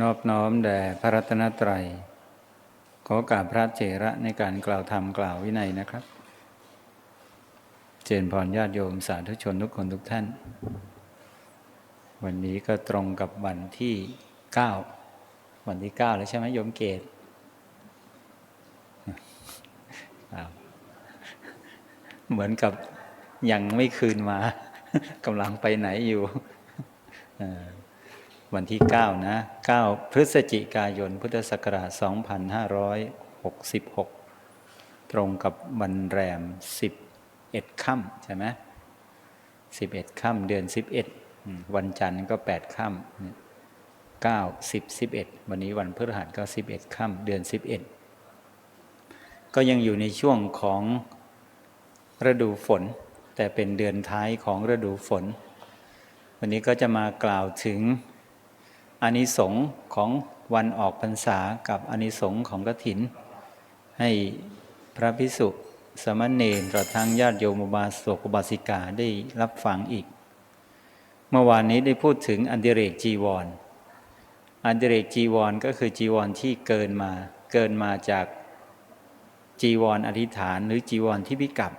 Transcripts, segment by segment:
นอบน้อมแด่พระรัตนตรัย ขอการพระเจระในการกล่าวธรรมกล่าววินัยนะครับ เจริญพรญาติโยมสาธุชนทุกคนทุกท่าน วันนี้ก็ตรงกับวันที่ 9 วันที่ 9 แล้วใช่ไหมโยมเกตเหมือนกับยังไม่คืนมากำลังไปไหนอยู่ วันที่ 9 นะ 9 พฤศจิกายน พุทธศักราช 2566 ตรงกับวันแรม 11 ค่ำใช่ไหม11 ค่ำเดือน 11อืมวันจันทร์ก็ 8 ค่ำ9 10 11 วันนี้วันพฤหัสก็ 11 ค่ำเดือน 11 ก็ยังอยู่ในช่วงของฤดูฝน แต่เป็นเดือนท้ายของฤดูฝน วันนี้ก็จะมากล่าวถึง อานิสงส์ของวันออกพรรษากับอานิสงส์ของกฐิน ให้พระพิสุสมณเณรตรทั้งญาติโยมบาสกบาสิกาได้รับฟังอีก เมื่อวานนี้ได้พูดถึงอันดิเรกจีวรอันดิเรกจีวรก็คือจีวรที่เกินมา เกินมาจากจีวรอธิษฐานหรือจีวรที่พิกับ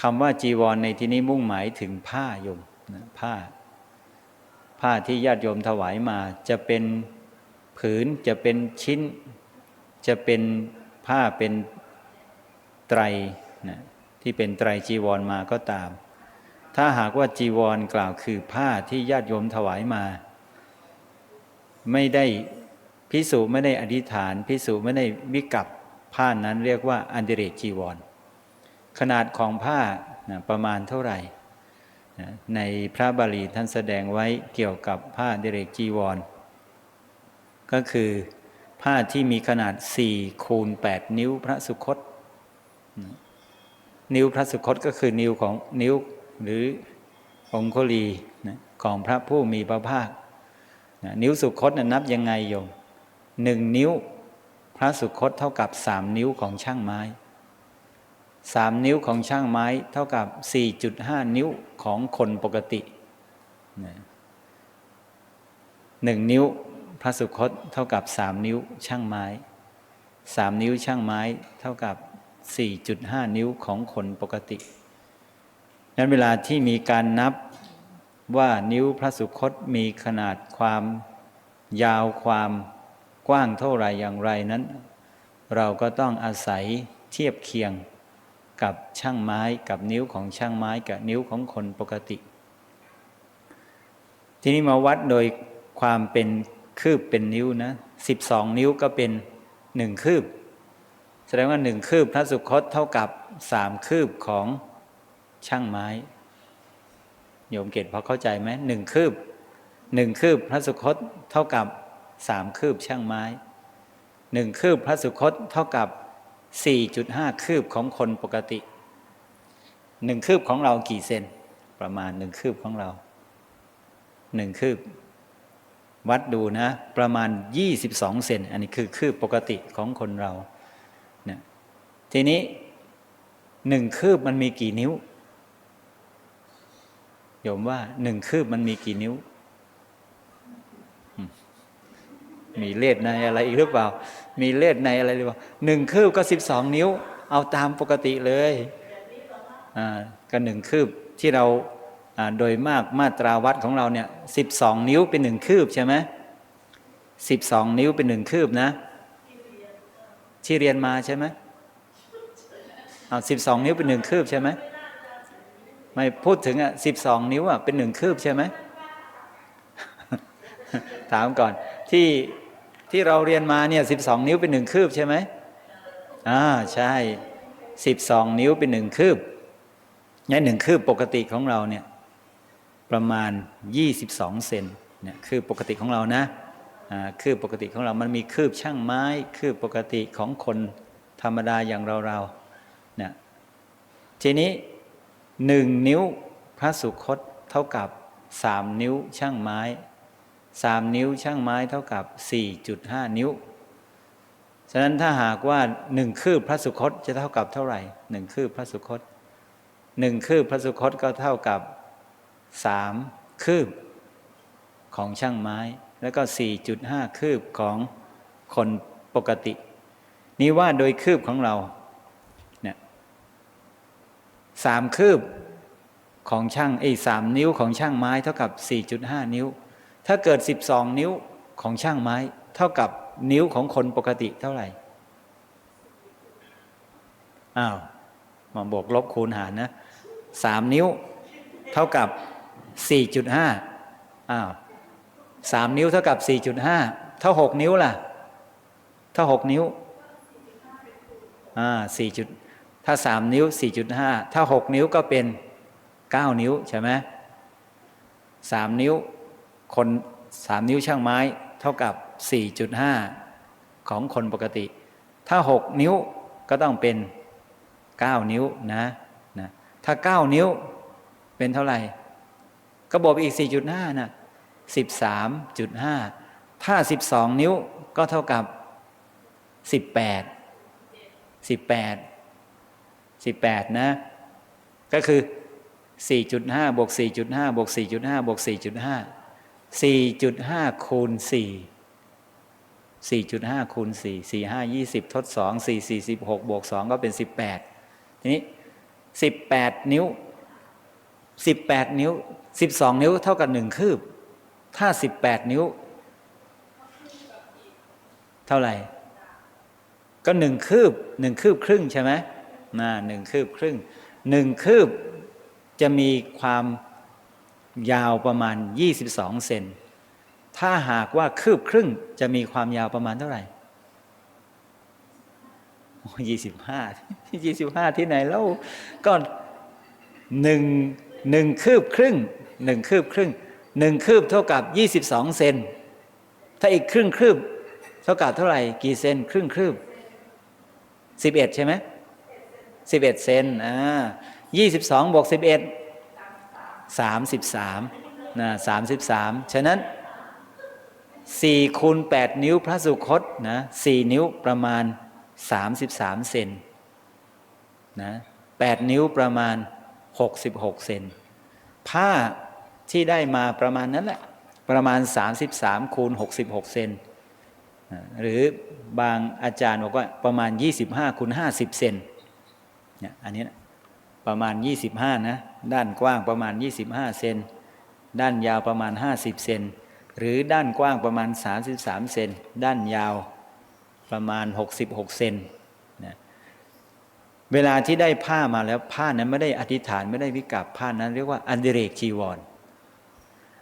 คำว่าจีวรในที่นี้มุ่งหมายถึงผ้ายมผ้า ผ้าที่ญาติโยมถวายมาจะเป็นผืนจะเป็นชิ้น จะเป็นผ้าเป็นไตรนะที่เป็นไตรจีวรมาก็ตาม ถ้าหากว่าจีวรกล่าวคือผ้าที่ญาติโยมถวายมา ไม่ได้พิสูจไม่ได้อธิษฐาน พิสูจไม่ได้วิกับผ้านั้นเรียกว่าอันเดเรจีวร ขนาดของผ้านะประมาณเท่าไหร่ ในพระบาลีท่านแสดงไว้เกี่ยวกับผ้าเดเรกจีวร ก็คือผ้าที่มีขนาด4คูณ8นิ้วพระสุคตนะนิ้วพระสุคตก็คือนิ้วของนิ้วหรือองคุลีของพระผู้มีพระภาคนะนิ้วสุคตนะนับยังไงโยมหนึ่งนิ้วพระสุคตเท่ากับสามนิ้วของช่างไม้ สามนิ้วของช่างไม้เท่ากับ 4.5 นิ้วของคนปกติหนึ่งนิ้วพระสุคตเท่ากับสามนิ้วช่างไม้สามนิ้วช่างไม้เท่ากับ 4.5 นิ้วของคนปกตินั้นเวลาที่มีการนับว่านิ้วพระสุคตมีขนาดความยาวความกว้างเท่าไรอย่างไรนั้น เราก็ต้องอาศัยเทียบเคียง กับช่างไม้กับนิ้วของช่างไม้กับนิ้วของคนปกติ ทีนี้มาวัดโดยความเป็นคืบเป็นนิ้วนะสิบสองนิ้วก็เป็นหนึ่งคืบ แสดงว่าหนึ่งคืบพระสุคตเท่ากับสามคืบของช่างไม้ โยมเกตพอเข้าใจไหมหนึ่งคืบหนึ่งคืบพระสุคตเท่ากับสามคืบช่างไม้หนึ่งคืบพระสุคตเท่ากับ 4.5 คืบของคนปกติหนึ่งคืบของเรากี่เซนประมาณหนึ่งคืบของเราหนึ่งคืบ วัดดูนะ ประมาณ 22 เซนอันนี้คือคืบปกติของคนเราเนี่ยทีนี้หนึ่งคืบมันมีกี่นิ้วโยมว่าหนึ่งคืบมันมีกี่นิ้ว มีเลขในอะไรอีกหรือเปล่า มีเลขในอะไรหรือเปล่าหนึ่งคืบก็สิบสองนิ้ว เอาตามปกติเลยอ่าก็หนึ่งคืบที่เราอ่าโดยมากมาตราวัดของเราเนี่ยสิบสองนิ้วเป็นหนึ่งคืบใช่ไหมสิบสองนิ้วเป็นหนึ่งคืบนะ ที่เรียนมาใช่ไหมเอาสิบสองนิ้วเป็นหนึ่งคืบใช่ไหมไม่พูดถึงอะสิบสองนิ้วอะเป็นหนึ่งคืบใช่ไหมถามก่อนที่ ที่เราเรียนมาเนี่ยสิบสองนิ้วเป็นหนึ่งคืบใช่ไหมอ่าใช่สิบสองนิ้วเป็นหนึ่งคืบนี่หนึ่งคืบปกติของเราเนี่ยประมาณยี่สิบสองเซนเนี่ยคือปกติของเรานะอ่าคือปกติของเรามันมีคืบช่างไม้ คืบปกติของคนธรรมดาอย่างเราเราเนี่ยทีนี้หนึ่งนิ้วพระสุคตเท่ากับสามนิ้วช่างไม้ สามนิ้วช่างไม้เท่ากับ 4.5 นิ้ว ฉะนั้นถ้าหากว่าหนึ่งคืบพระสุคตจะเท่ากับเท่าไหร่หนึ่งคืบพระสุคตหนึ่งคืบพระสุคตก็เท่ากับสามคืบของช่างไม้ แล้วก็ 4.5 คืบของคนปกติ นี่ว่าโดยคืบของเราเนี่ยสามคืบของช่างไอ้สามนิ้วของช่างไม้เท่ากับ 4.5 นิ้ว ถ้าเกิด 12 นิ้วของช่างไม้ เท่ากับนิ้วของคนปกติเท่าไหร่ อ้าวมาบวกลบคูณหารนะสามนิ้ว เท่ากับ 4.5 อ้าวสามนิ้วเท่ากับ 4.5 เท่า 6 นิ้วล่ะ เท่า 6 นิ้ว อ่าสี่จุดถ้า 3 นิ้ว 4.5 ถ้า 6 นิ้วก็เป็น 9 นิ้วใช่ไหมสามนิ้ว คน3นิ้วช่างไม้เท่ากับ 4.5 ของคนปกติ ถ้า 6 นิ้วก็ต้องเป็น 9 นิ้วนะนะ ถ้า 9 นิ้วเป็นเท่าไหร่ ก็บวกอีก 4.5นะ13.5 ถ้า 12 นิ้วก็เท่ากับ 18 18 18 นะ ก็คือ 4.5 บวก 4.5 บวก 4.5 บวก 4.5 4.5คูณ4 4.5คูณ4 4 5 20 ทด 2 4 4 16บวก2ก็เป็น 18 ทีนี้ 18 นิ้ว 18 นิ้ว 12 นิ้วเท่ากับ 1 คืบ ถ้า 18 นิ้ว เท่าไหร่ ก็หนึ่งคืบหนึ่งคืบครึ่งใช่ไหมน่าหนึ่งคืบครึ่งหนึ่งคืบจะมีความ ยาวประมาณ 22 เซน ถ้าหากว่าคืบครึ่งจะมีความยาวประมาณเท่าไหร่ยี่สิบห้ายี่สิบห้าที่ไหนแล้วก็หนึ่งหนึ่งคืบครึ่งหนึ่งคืบครึ่งหนึ่งคืบเท่ากับ22เซน ถ้าอีกครึ่งคืบ เท่ากับเท่าไหร่ กี่เซน ครึ่งคืบสิบเอ็ดใช่ไหมสิบเอ็ดเซนอ่ายี่สิบสองบวกสิบเอ็ด สามสิบสามนะสามสิบสามฉะนั้นสี่คูณแปดนิ้วพระสุคตนะสี่นิ้วประมาณสามสิบสามเซนนะแปดนิ้วประมาณหกสิบหกเซนผ้าที่ได้มาประมาณนั้นแหละ ประมาณ 33คูณ66 เซนหรือบางอาจารย์บอกว่าประมาณ 25คูณ50 เซนเนี่ยอันนี้นะ ประมาณ 25 นะ ด้านกว้างประมาณ 25 เซน ด้านยาวประมาณ 50 เซน หรือด้านกว้างประมาณ 33 เซน ด้านยาวประมาณ 66 เซนนะเวลาที่ได้ผ้ามาแล้วผ้านั้นไม่ได้อธิษฐานไม่ได้วิกับผ้านั้นเรียกว่าอันเดเรกจีวร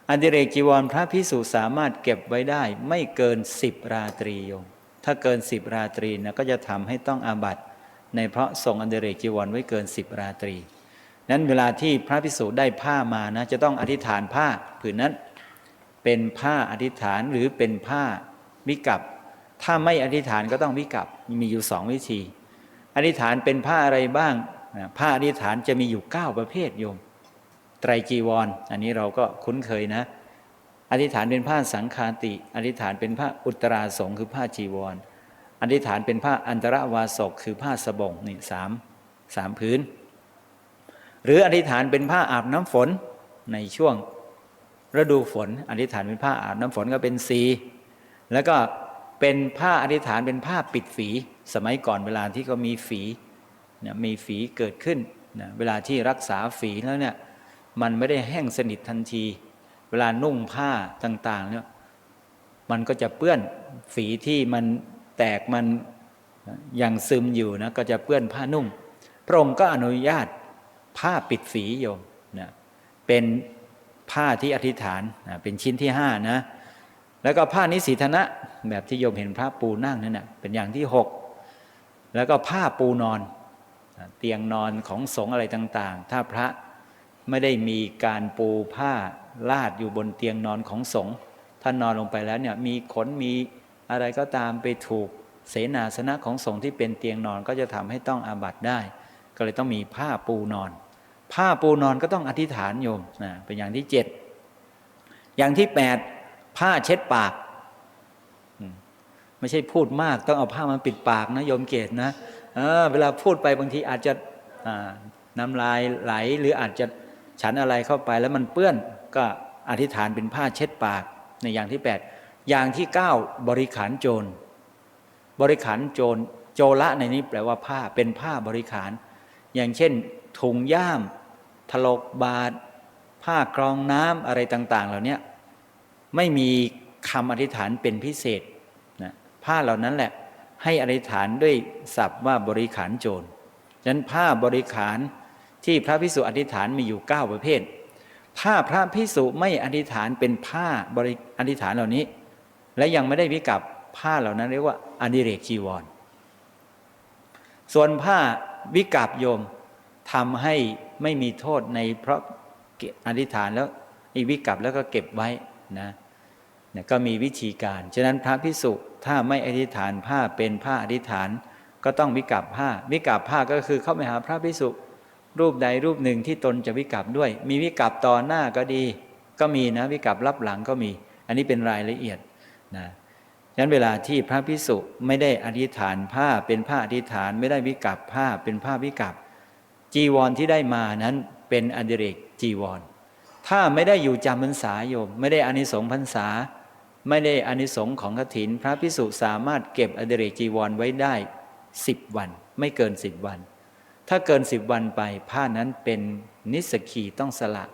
อันเดเรกจีวรพระพิสุสามารถเก็บไว้ได้ไม่เกินสิบราตรีโยม ถ้าเกินสิบราตรีนะก็จะทำให้ต้องอาบัต ในเพราะส่งอันเดเรกจีวรไว้เกินสิบราตรี นั้นเวลาที่พระพิสุได้ผ้ามานะจะต้องอธิษฐานผ้าผืนนั้น เป็นผ้าอธิษฐานหรือเป็นผ้าวิกับ ถ้าไม่อธิษฐานก็ต้องวิกับมีอยู่สองวิธี อธิษฐานเป็นผ้าอะไรบ้างผ้าอธิษฐานจะมีอยู่ 9 ประเภทโยม ไตรจีวรออันนี้เราก็คุ้นเคยนะ อธิษฐานเป็นผ้าสังคาติ อธิษฐานเป็นผ้าอุตราสงคือผ้าจีวร อธิษฐานเป็นผ้าอันตรวาสกคือผ้าสบงนี่สามสามพื้น หรืออธิษฐานเป็นผ้าอาบน้ำฝนในช่วงฤดูฝน อธิษฐานเป็นผ้าอาบน้ำฝนก็เป็นสีแล้วก็เป็นผ้าอธิษฐานเป็นผ้าปิดฝี สมัยก่อนเวลาที่เขามีฝีเนี่ยมีฝีเกิดขึ้นนะเวลาที่รักษาฝีแล้วเนี่ยมันไม่ได้แห้งสนิททันที เวลานุ่งผ้าต่างๆเนี่ยมันก็จะเปื้อนฝีที่มัน แตกมันยังซึมอยู่นะก็จะเปื้อนผ้านุ่ง พระองค์ก็อนุญาตผ้าปิดฝีโยมนะเป็นผ้าที่อธิษฐานนะเป็นชิ้นที่ห้านะแล้วก็ผ้านิสีธนะแบบที่โยมเห็นพระปูนั่งนั่นนะเป็นอย่างที่หกแล้วก็ผ้าปูนอน เตียงนอนของสงฆ์อะไรต่าง ๆ ถ้าพระไม่ได้มีการปูผ้าลาดอยู่บนเตียงนอนของสงฆ์ท่านนอนลงไปแล้วเนี่ยมีขนมี อะไรก็ตามไปถูกเสนาสนะของสงฆ์ที่เป็นเตียงนอนก็จะทำให้ต้องอาบัตได้ ก็เลยต้องมีผ้าปูนอน ผ้าปูนอนก็ต้องอธิษฐานโยมนะเป็นอย่างที่เจ็ดอย่างที่แปดผ้าเช็ดปากไม่ใช่พูดมากต้องเอาผ้ามาปิดปากนะโยมเกตนะเเวลาพูดไปบางทีอาจจะน้ำลายไหลหรืออาจจะฉันอะไรเข้าไปแล้วมันเปื้อนก็อธิษฐานเป็นผ้าเช็ดปากในอย่างที่แปด อย่างที่เก้าบริขารโจร บริขารโจร โจละในนี้แปลว่าผ้าเป็นผ้าบริขาร อย่างเช่น ถุงย่าม ถลกบาท ผ้ากรองน้ำอะไรต่าง ๆ เหล่านี้ไม่มีคำอธิษฐานเป็นพิเศษนะผ้าเหล่านั้นแหละให้อธิษฐานด้วยศัพท์ว่าบริขารโจรฉะนั้นผ้าบริขารที่พระพิสุอธิษฐานมีอยู่ 9 ประเภท ถ้าพระพิสุไม่อธิษฐานเป็นผ้าบริอธิษฐานเหล่านี้ และยังไม่ได้วิกับผ้าเหล่านั้นเรียกว่าอดิเรกจีวร ส่วนผ้าวิกับโยมทำให้ไม่มีโทษในเพราะอธิษฐานแล้วอีวิกับแล้วก็เก็บไว้นะนี่ยก็มีวิธีการ ฉะนั้นพระพิสุถ้าไม่อธิษฐานผ้าเป็นผ้าอธิษฐาน ก็ต้องวิกับผ้า วิกับผ้าก็คือเข้าไปหาพระพิสุรูปใดรูปหนึ่งที่ตนจะวิกับด้วย มีวิกับต่อหน้าก็ดี ก็มีนะวิกับรับหลังก็มี อันนี้เป็นรายละเอียด นะฉะนั้นเวลาที่พระพิสุไม่ได้อธิษฐานผ้าเป็นผ้าอธิษฐานไม่ได้วิกับผ้าเป็นผ้าวิกับ จีวรที่ได้มานั้นเป็นอดิเรกจีวร ถ้าไม่ได้อยู่จำพรรษาโยม ไม่ได้อานิสงส์พรรษา ไม่ได้อานิสงส์ของกถิน พระพิสุสามารถเก็บอดิเรกจีวรไว้ได้สิบวัน ไม่เกินสิบวัน ถ้าเกินสิบวันไปผ้านั้นเป็นนิสกีต้องสละ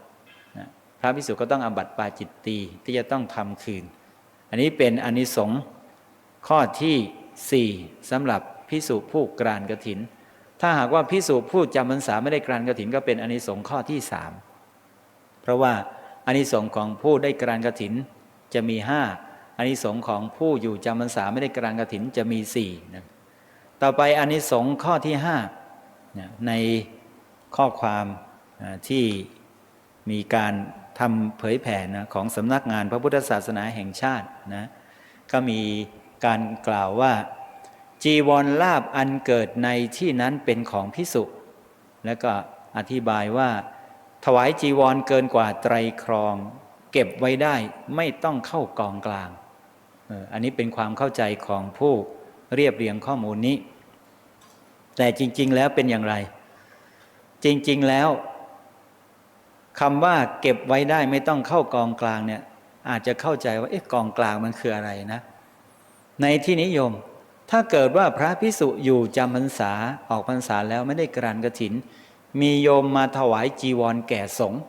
พระพิสุก็ต้องอบัติปาจิตตีที่จะต้องทำคืน นนี้เป็นอนิสงส์ข้อที่สี่สำหรับพิสุผู้กรานกระถิน ถ้าหากว่าพิสูจผู้จำพรรษาไม่ได้กรานกระถิน ก็เป็นอนิสงส์ข้อที่สามเพราะว่าอนิสงส์ของผู้ได้กรานกระถินจะมีห้าอานิสงส์ของผู้อยู่จำพรรษาไม่ได้กรานกระถินจะมีสี่นะต่อไปอนิสงส์ข้อที่ห้าในข้อความที่มีการ ทำเผยแผ่นะของสำนักงานพระพุทธศาสนาแห่งชาตินะก็มีการกล่าวว่า จีวรลาบอันเกิดในที่นั้นเป็นของพิสุแล้วก็อธิบายว่า ถวายจีวรเกินกว่าไตรครอง เก็บไว้ได้ไม่ต้องเข้ากองกลางอันนี้เป็นความเข้าใจของผู้เรียบเรียงข้อมูลนี้ แต่จริง ๆ แล้วเป็นอย่างไร จริง ๆ แล้ว คำว่าเก็บไว้ได้ไม่ต้องเข้ากองกลางเนี่ย อาจจะเข้าใจว่าเอ๊ะกองกลางมันคืออะไรนะ ในที่นิยม ถ้าเกิดว่าพระพิสุอยู่จำพรรษาออกพรรษาแล้วไม่ได้กรานกระถิน มีโยมมาถวายจีวรแก่สงฆ์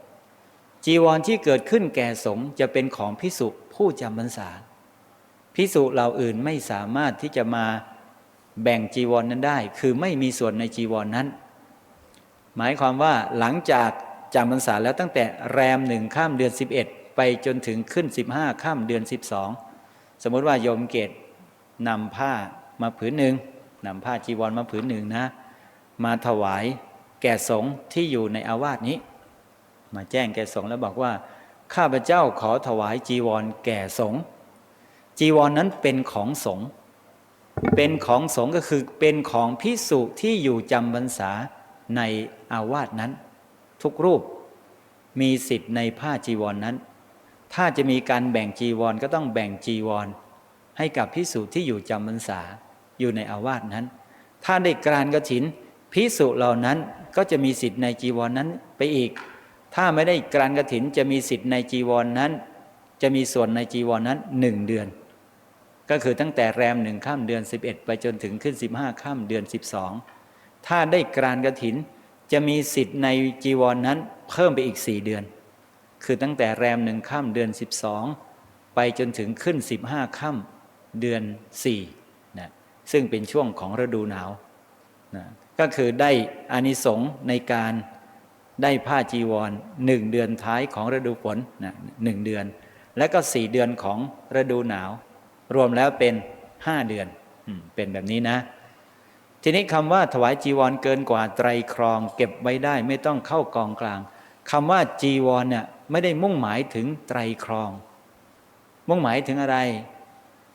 จีวรที่เกิดขึ้นแก่สงฆ์จะเป็นของพิสุผู้จำพรรษาพิสุเหล่าอื่นไม่สามารถที่จะมาแบ่งจีวรนนั้นได้ คือไม่มีส่วนในจีวรนนั้น หมายความว่าหลังจาก จำพรรษาแล้วตั้งแต่แรมหนึ่งข้ามเดือน 11 ไปจนถึงขึ้น 15 ข้ามเดือน 12 สมมติว่าโยมเกตนำผ้ามาผืนหนึ่งนำผ้าจีวรมาผืนหนึ่งนะ มาถวายแก่สงฆ์ที่อยู่ในอาวาสนี้ มาแจ้งแก่สงฆ์แล้วบอกว่า ข้าพเจ้าขอถวายจีวรแก่สงฆ์จีวรนนั้นเป็นของสงฆ์เป็นของสงฆ์ก็คือเป็นของพิสุที่อยู่จำพรรษาในอาวาสนั้น ทุกรูปมีสิทธิ์ในผ้าจีวรนนั้น ถ้าจะมีการแบ่งจีวรก็ต้องแบ่งจีวร ให้กับพิสุที่อยู่จำพรรษาอยู่ในอาวาสนั้น ถ้าได้กรานกระถินพิสุเหล่านั้นก็จะมีสิทธิ์ในจีวรนนั้นไปอีก ถ้าไม่ได้กรานกระถินจะมีสิทธิ์ในจีวรนนั้น จะมีส่วนในจีวรนนั้นหนึ่งเดือน ก็คือตั้งแต่แรมหนึ่งข้ามเดือน 11 ไปจนถึงขึ้น 15ข้ามเดือน 12 ถ้าได้กรานกระถิน จะมีสิทธิ์ในจีวรนนั้น เพิ่มไปอีก4เดือน คือตั้งแต่แรมหนึ่งข้ามเดือน12ไปจนถึงขึ้น15ข้ามเดือน4ซึ่งเป็นช่วงของฤดูหนาวนะก็คือได้อานิสงส์ในการได้ผ้าจีวรหนึ่งเดือนท้ายของฤดูฝนนะหนึ่งเดือน และก็สี่เดือนของฤดูหนาว รวมแล้วเป็นห้าเดือนเป็นแบบนี้นะ ทีนี้คำว่าถวายจีวรเกินกว่าไตรครอง เก็บไว้ได้ไม่ต้องเข้ากองกลางคำว่าจีวรเนี่ยไม่ได้มุ่งหมายถึงไตรครอง มุ่งหมายถึงอะไร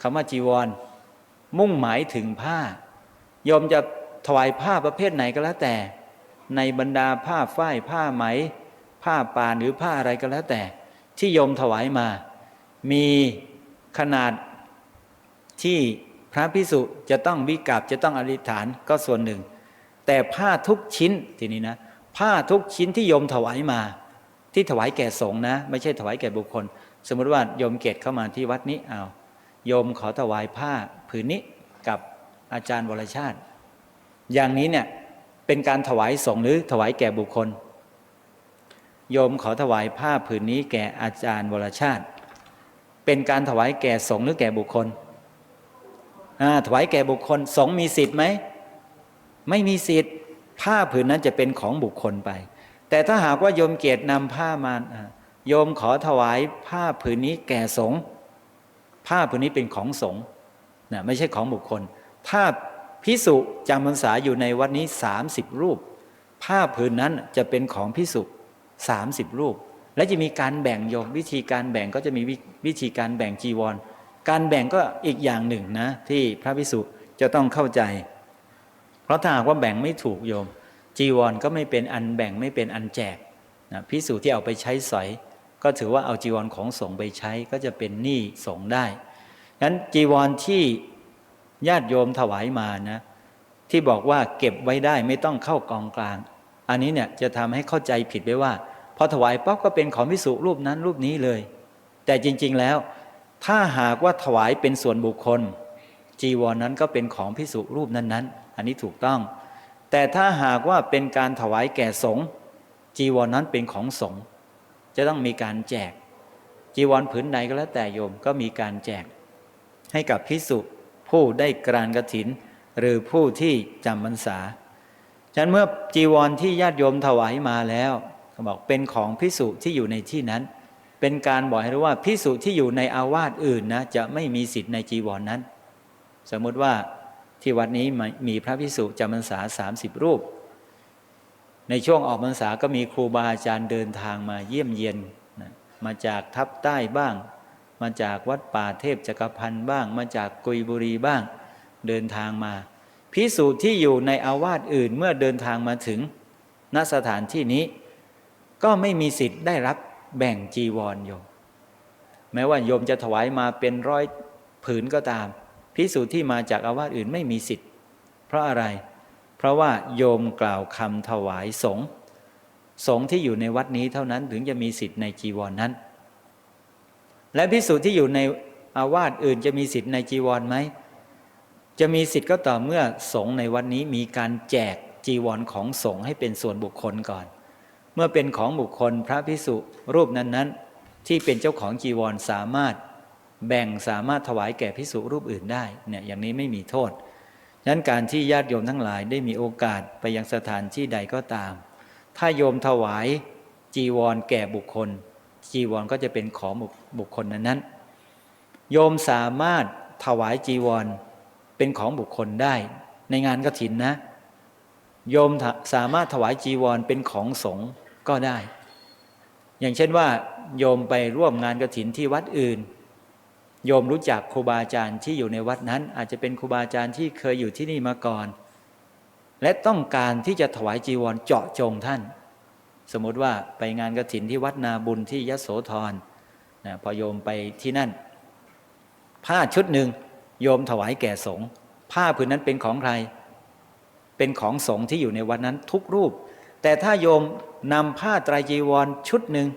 คำว่าจีวร มุ่งหมายถึงผ้าโยมจะถวายผ้าประเภทไหนก็แล้วแต่ ในบรรดาผ้าฝ้ายผ้าไหม ผ้าป่านหรือผ้าอะไรก็แล้วแต่ ที่โยมถวายมา มีขนาดที่ พระพิสุจะต้องวิกับจะต้องอธิษฐานก็ส่วนหนึ่ง แต่ผ้าทุกชิ้นทีนี้นะผ้าทุกชิ้นที่โยมถวายมา ที่ถวายแก่สงฆ์นะ ไม่ใช่ถวายแก่บุคคล สมมติว่าโยมเกตเข้ามาที่วัดนี้เอาโยมขอถวายผ้าผืนนี้กับอาจารย์วรชาติ อย่างนี้เนี่ยเป็นการถวายสงฆ์หรือถวายแก่บุคคล โยมขอถวายผ้าผืนนี้แก่อาจารย์วรชาติ เป็นการถวายแก่สงฆ์หรือแก่บุคคล ถวายแก่บุคคลสงมีสิทธิ์ไหมไม่มีสิทธิ์ผ้าผืนนั้นจะเป็นของบุคคลไป แต่ถ้าหากว่าโยมเกียรตินำผ้ามาโยมขอถวายผ้าผืนนี้แก่สงผ้าผืนนี้เป็นของสงนะไม่ใช่ของบุคคล ถ้าพิสุจำพรรษาอยู่ในวัดนี้ 30 รูป ผ้าผืนนั้นจะเป็นของพิสุ30 รูป และจะมีการแบ่งโยมวิธีการแบ่งก็จะมีวิวิธีการแบ่งจีวร การแบ่งก็อีกอย่างหนึ่งนะ ที่พระพิสุจะต้องเข้าใจ เพราะถ้าหากว่าแบ่งไม่ถูกโยม จีวรก็ไม่เป็นอันแบ่งไม่เป็นอันแจกนะพิสูจที่เอาไปใช้สอย ก็ถือว่าเอาจีวรของสงไปใช้ก็จะเป็นหนี้สงได้งั้นจีวรที่ญาติโยมถวายมานะ ที่บอกว่าเก็บไว้ได้ไม่ต้องเข้ากองกลาง อันนี้เนี่ยจะทำให้เข้าใจผิดไปว่าพอถวายปั๊บก็เป็นของพิสุรูปนั้นรูปนี้เลย แต่จริง ๆแล้ว ถ้าหากว่าถวายเป็นส่วนบุคคล จีวรนนั้นก็เป็นของพิสุรูปนั้นๆ อันนี้ถูกต้อง แต่ถ้าหากว่าเป็นการถวายแก่สงฆ์จีวรนนั้นเป็นของสงฆ์จะต้องมีการแจก จีวรผืนใดก็แล้วแต่โยมก็มีการแจก ให้กับพิสุผู้ได้กรานกถิน หรือผู้ที่จำพรรษาฉะนั้นเมื่อจีวรที่ญาติโยมถวายมาแล้วเขาบอกเป็นของพิสุที่อยู่ในที่นั้น เป็นการบอกให้รู้ว่าพิสุที่อยู่ในอาวาสอื่นนะจะไม่มีสิทธิ์ในจีวรนนั้น สมมติว่าที่วัดนี้มีพระพิสุจำพรรษาสามสิบรูป ในช่วงออกพรรษาก็มีครูบาอาจารย์เดินทางมาเยี่ยมเยียนนะมาจากทับใต้บ้าง มาจากวัดป่าเทพจักรพันธ์บ้าง มาจากกุยบุรีบ้าง เดินทางมาพิสูจน์ที่อยู่ในอาวาสอื่นเมื่อเดินทางมาถึงณสถานที่นี้ ก็ไม่มีสิทธิ์ได้รับ แบ่งจีวรโยม แม้ว่าโยมจะถวายมาเป็นร้อยผืนก็ตามพิสูจน์ที่มาจากอาวาสอื่นไม่มีสิทธิ์ เพราะอะไร เพราะว่าโยมกล่าวคำถวายสงฆ์สงฆ์ที่อยู่ในวัดนี้เท่านั้นถึงจะมีสิทธิ์ในจีวรนนั้น และพิสูจน์ที่อยู่ในอาวาสอื่นจะมีสิทธิ์ในจีวรไหมจะมีสิทธิ์ก็ต่อเมื่อสงฆ์ในวันนี้มีการแจกจีวรของสงฆ์ให้เป็นส่วนบุคคลก่อน เมื่อเป็นของบุคคลพระพิสุรูปนั้นๆ ที่เป็นเจ้าของจีวรสามารถแบ่งสามารถถวายแก่พิสุรูปอื่นได้เนี่ยอย่างนี้ไม่มีโทษฉะนั้นการที่ญาติโยมทั้งหลายได้มีโอกาสไปยังสถานที่ใดก็ตาม ถ้าโยมถวายจีวรแก่บุคคล จีวรก็จะเป็นของบุคคลนั้นๆ โยมสามารถถวายจีวรเป็นของบุคคลได้ ในงานกฐินนะ โยมสามารถถวายจีวรเป็นของสงฆ์ ก็ได้ อย่างเช่นว่า โยมไปร่วมงานกฐินที่วัดอื่น โยมรู้จักครูบาอาจารย์ที่อยู่ในวัดนั้น อาจจะเป็นครูบาอาจารย์ที่เคยอยู่ที่นี่มาก่อน และต้องการที่จะถวายจีวรเจาะจงท่าน สมมติว่าไปงานกฐินที่วัดนาบุญที่ยโสธรนะพอโยมไปที่นั่น ผ้าชุดหนึ่งโยมถวายแก่สงฆ์ผ้าผืนนั้นเป็นของใคร เป็นของสงฆ์ที่อยู่ในวันนั้นทุกรูป แต่ถ้าโยมนำผ้าไตรจีวรชุดหนึ่ง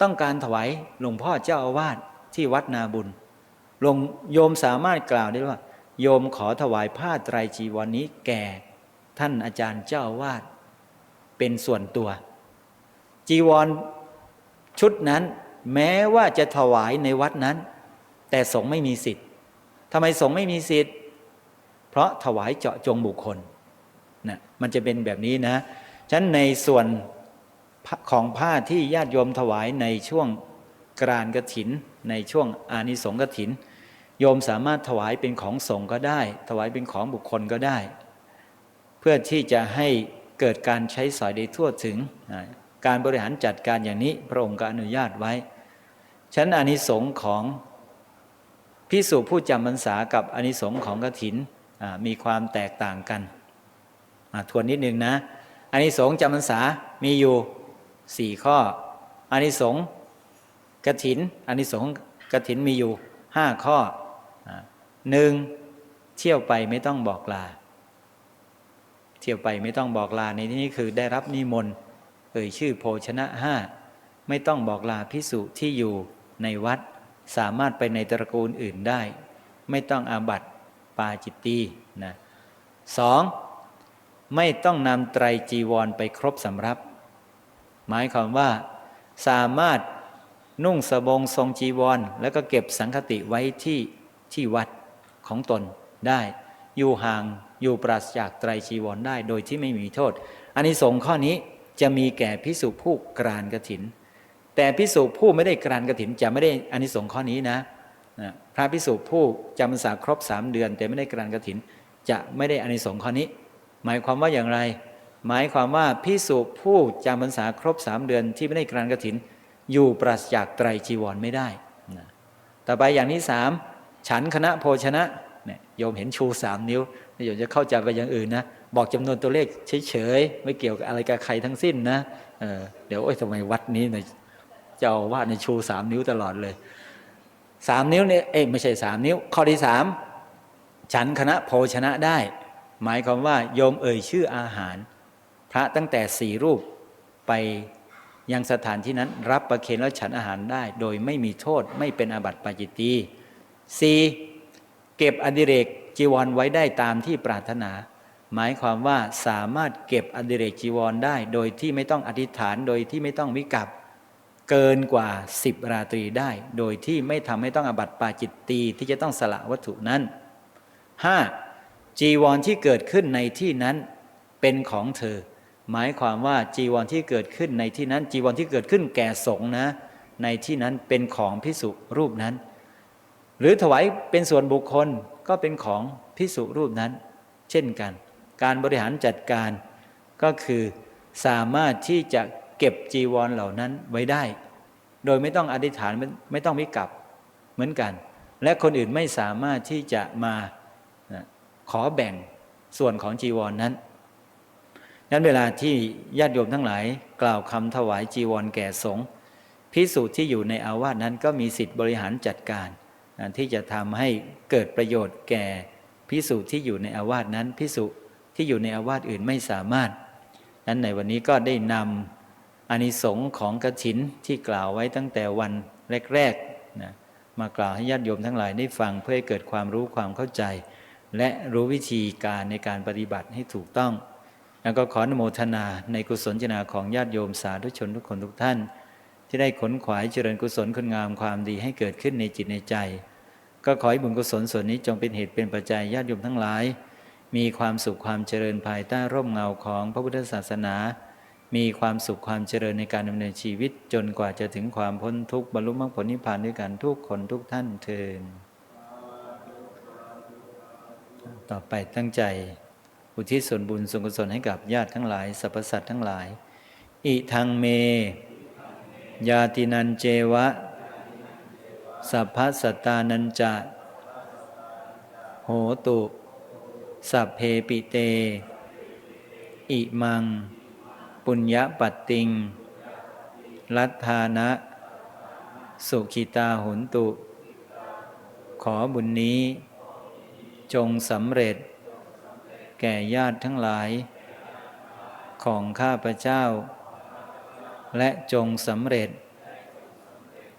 ต้องการถวายหลวงพ่อเจ้าอาวาสที่วัดนาบุญหลวงโยมสามารถกล่าวได้ว่า โยมขอถวายผ้าไตรจีวรนนี้แก่ ท่านอาจารย์เจ้าอาวาสเป็นส่วนตัว จีวรชุดนั้นแม้ว่าจะถวายในวัดนั้น แต่สงฆ์ไม่มีสิทธิ์ทำไมสงฆ์ไม่มีสิทธิ์ เพราะถวายเจาะจงบุคคลนะมันจะเป็นแบบนี้นะ ฉะนั้นในส่วนของผ้าที่ญาติโยมถวายในช่วงกรานกรถิน ในช่วงอานิสงส์กถิน โยมสามารถถวายเป็นของสงฆ์ก็ได้ ถวายเป็นของบุคคลก็ได้ เพื่อที่จะให้เกิดการใช้สอยได้ทั่วถึง การบริหารจัดการอย่างนี้พระองค์ก็อนุญาตไว้ฉะนั้นอานิสงส์ของพิสูจผู้จำพรรษากับอานิสงส์ของกรถินมีความแตกต่างกันทวนนิดนึงนะ อานิสงส์จำพรรษามีอยู่สี่ข้ออานิสงส์กถินอานิสงส์กถินมีอยู่ห้าข้อหนึ่งเที่ยวไปไม่ต้องบอกลา เที่ยวไปไม่ต้องบอกลาในที่นี้คือได้รับนิมนต์เอ่ยชื่อโภชนะห้าไม่ต้องบอกลาพิสุที่อยู่ในวัดสามารถไปในตระกูลอื่นได้ ไม่ต้องอาบัติปาจิตตีนะสอง ไม่ต้องนำไตรจีวรไปครบสำรับ หมายความว่าสามารถนุ่งสบงทรงจีวร แล้วก็เก็บสังคติไว้ที่ที่วัดของตนได้ อยู่ห่างอยู่ปราศจากไตรจีวรได้โดยที่ไม่มีโทษอันนี้สงข้อนี้จะมีแก่พิสุผู้กรานกระถิน แต่พิสุผู้ไม่ได้กรานกระถินจะไม่ได้อันนี้สงข้อนี้นะพระพิสุผู้จำพรรษาครบสามเดือน แต่ไม่ได้กรานกระถิน จะไม่ได้อันนี้สงข้อนี้ หมายความว่าอย่างไร หมายความว่าพิสุผู้จำพรรษาครบสามเดือนที่ไม่ได้กรานกระถิน อยู่ปราศจากไตรจีวรไม่ได้นะต่อไปอย่างที่สามฉันคณะโภชนะเนี่ยโยมเห็นชูสามนิ้วโยมจะเข้าใจไปอย่างอื่นนะบอกจำนวนตัวเลขเฉยๆ ไม่เกี่ยวกับอะไรกับใครทั้งสิ้นนะเเดี๋ยวโอ้ยทำไมวัดนี้เนี่ยเจ้าว่าในชูสามนิ้วตลอดเลยสามนิ้วเนี่ยเอ้ไม่ใช่สามนิ้ว ข้อที่สามฉันคณะโภชนะได้ หมายความว่าโยมเอ่ยชื่ออาหาร พระตั้งแต่สี่รูปไปยังสถานที่นั้นรับประเคนแล้วฉันอาหารได้ โดยไม่มีโทษไม่เป็นอาบัติปาจิตตีสี่เก็บอดิเรกจีวรไว้ได้ตามที่ปรารถนา หมายความว่าสามารถเก็บอดิเรกจีวรได้ โดยที่ไม่ต้องอธิษฐานโดยที่ไม่ต้องวิกับเกินกว่าสิบราตรีได้ โดยที่ไม่ทำให้ต้องอบัติปาจิตตีที่จะต้องสละวัตถุนั้น 5. จีวรที่เกิดขึ้นในที่นั้นเป็นของเธอ หมายความว่าจีวรที่เกิดขึ้นในที่นั้น จีวรที่เกิดขึ้นแก่สงนะ ในที่นั้นเป็นของพิสุรูปนั้น หรือถวายเป็นส่วนบุคคลก็เป็นของพิสุรูปนั้น เช่นกัน การบริหารจัดการก็คือสามารถที่จะเก็บจีวรเหล่านั้นไว้ได้ โดยไม่ต้องอธิษฐานไม่ต้องวิกับเหมือนกัน และคนอื่นไม่สามารถที่จะมา ขอแบ่งส่วนของจีวรนนั้น นั้นเวลาที่ญาติโยมทั้งหลาย กล่าวคำถวายจีวรแก่สงฆ์พิสูจน์ที่อยู่ในอาวาสนั้นก็มีสิทธิ์บริหารจัดการที่จะทำให้เกิดประโยชน์แก่พิสูจน์ที่อยู่ในอาวาสนั้นพิสูจน์ที่อยู่ในอาวาสอื่นไม่สามารถ นั้นในวันนี้ก็ได้นำอานิสงส์ของกฐินที่กล่าวไว้ตั้งแต่วันแรกๆนะมากล่าวให้ญาติโยมทั้งหลายได้ฟังเพื่อให้เกิดความรู้ความเข้าใจ และรู้วิธีการในการปฏิบัติให้ถูกต้อง แล้วก็ขออนุโมทนาในกุศลจนาของญาติโยมสาธุชนทุกคนทุกท่าน ที่ได้ขนขวายเจริญกุศลคุณงามความดีให้เกิดขึ้นในจิตในใจ ก็ขอให้บุญกุศลส่วนนี้จงเป็นเหตุเป็นปัจจัยญาติโยมทั้งหลาย มีความสุขความเจริญภายใต้ร่มเงาของพระพุทธศาสนา มีความสุขความเจริญในการดำเนินชีวิตจนกว่าจะถึงความพ้นทุกข์บรรลุมรรคผลนิพพานด้วยกันทุกคนทุกท่านเทิน ต่อไปตั้งใจ อุทิศส่วนบุญส่วนกุศลให้กับญาติทั้งหลายสรรพสัตว์ทั้งหลาย อิทังเม ยาตินันเจวะ สัพพสัตตานันจะ โหตุ สัพเพปิเต อิมัง ปุญญปัตติง ลัทธานะ สุขิตาหุนตุ ขอบุญนี้ จงสำเร็จ แก่ญาติทั้งหลาย ของข้าพเจ้า และจงสำเร็จ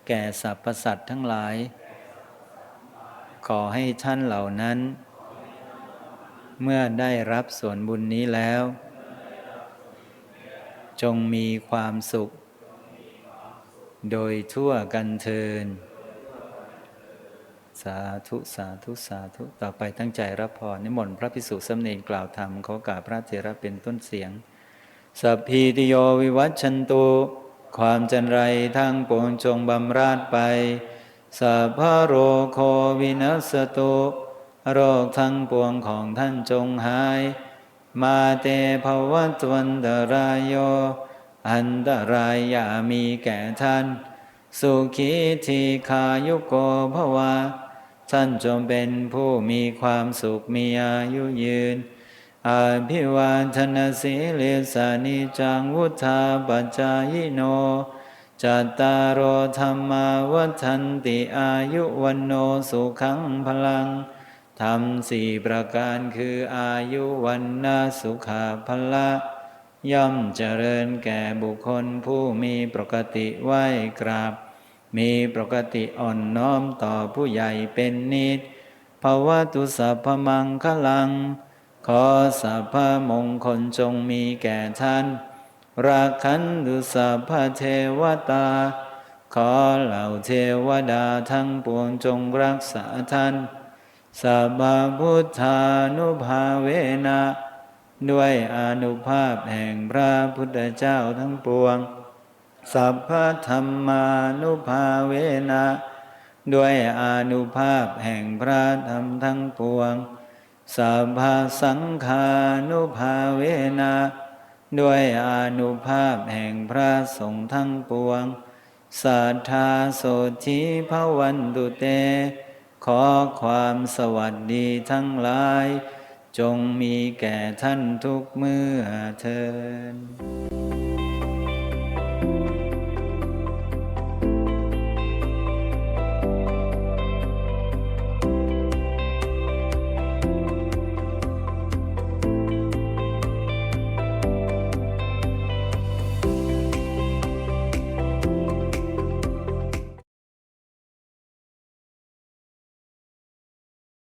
แก่สรรพสัตว์ทั้งหลาย ขอให้ท่านเหล่านั้น เมื่อได้รับส่วนบุญนี้แล้ว จงมีความสุข โดยทั่วกันเทิน สาธุสาธุสาธุต่อไปตั้งใจรับพรนิมนต์พระพิสุสำเนกล่าวธรรมขอกาพระเถระเป็นต้นเสียง สัพพีติโยวิวัชชันตุความจันไรทั้งปวงจงบำราดไปสัพพโรโควินัสตุโรคทั้งปวงของท่านจงหาย มาเตภวัตวันตรายโย อันตรายอย่ามีแก่ท่าน สุขีทีขายุโกภวา ท่านจงเป็นผู้มีความสุขมีอายุยืน อาภิวาทนาสีเลสานิจังวุธาปัจจายโน จัตตารโอธรรมาวัฏันติอายุวันโนสุขังพลังทำสี่ประการคืออายุวันนาสุขาพละ ย่อมเจริญแก่บุคคลผู้มีปกติไหวกราบ มีปกติอ่อนน้อมต่อผู้ใหญ่เป็นนิดภาวะตุสัพพมังคลัง ขอสัพพมงคลจงมีแก่ท่านรักขันตุสัพพเทวตา ขอเหล่าเทวดาทั้งปวงจงรักษาท่านสัพพพุทธานุภาเวนะ ด้วยอนุภาพแห่งพระพุทธเจ้าทั้งปวง สัพพธรรมานุภาเวนะด้วยอนุภาพแห่งพระธรรมทั้งปวงสัพพสังฆานุภาเวนะด้วยอนุภาพแห่งพระสงฆ์ทั้งปวงสัทธาโสธิภวันตุเต ขอความสวัสดีทั้งหลาย จงมีแก่ท่านทุกเมื่อเทิน